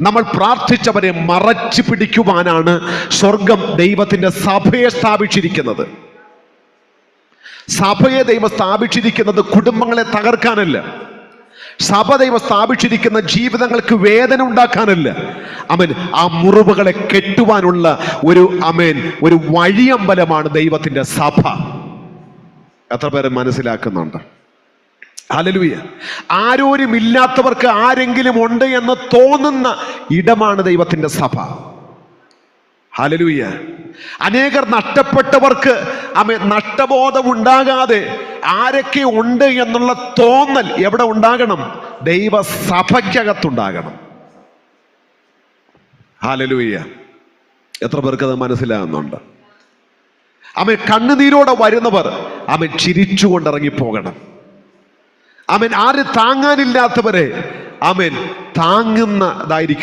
നമ്മൾ പ്രാർത്ഥിച്ചവരെ മറച്ചു പിടിക്കുവാനാണ് സ്വർഗം ദൈവത്തിന്റെ സഭയെ സ്ഥാപിച്ചിരിക്കുന്നത്. സഭയെ ദൈവം സ്ഥാപിച്ചിരിക്കുന്നത് കുടുംബങ്ങളെ തകർക്കാനല്ല. സഭ ദൈവം സ്ഥാപിച്ചിരിക്കുന്ന ജീവിതങ്ങൾക്ക് വേദന ഉണ്ടാക്കാനല്ല. അമൻ. ആ മുറിവുകളെ കെട്ടുവാനുള്ള ഒരു അമേൻ ഒരു വഴിയമ്പലമാണ് ദൈവത്തിന്റെ സഭ. എത്ര പേര് മനസ്സിലാക്കുന്നുണ്ട്? ഹല്ലേലൂയ. ആരോരുമില്ലാത്തവർക്ക് ആരെങ്കിലും ഉണ്ട് എന്ന് തോന്നുന്ന ഇടമാണ് ദൈവത്തിന്റെ സഭ. ഹല്ലേലൂയ. അനേകർ നഷ്ടപ്പെട്ടവർക്ക് അമേ നഷ്ടബോധം ഉണ്ടാകാതെ ആരൊക്കെ ഉണ്ട് എന്നുള്ള തോന്നൽ എവിടെ ഉണ്ടാകണം? ദൈവ ദൈവസഭയ്ക്കകത്തുണ്ടാകണം. ഹാലലൂയ്യ എത്ര പേർക്ക് അത് മനസ്സിലാകുന്നുണ്ട്? അമ്മ കണ്ണുനീരോടെ വരുന്നവർ അമ്മ ചിരിച്ചുകൊണ്ടിറങ്ങിപ്പോകണം. അവൻ ആര് താങ്ങാനില്ലാത്തവരെ അവൻ താങ്ങുന്നതായിരിക്കും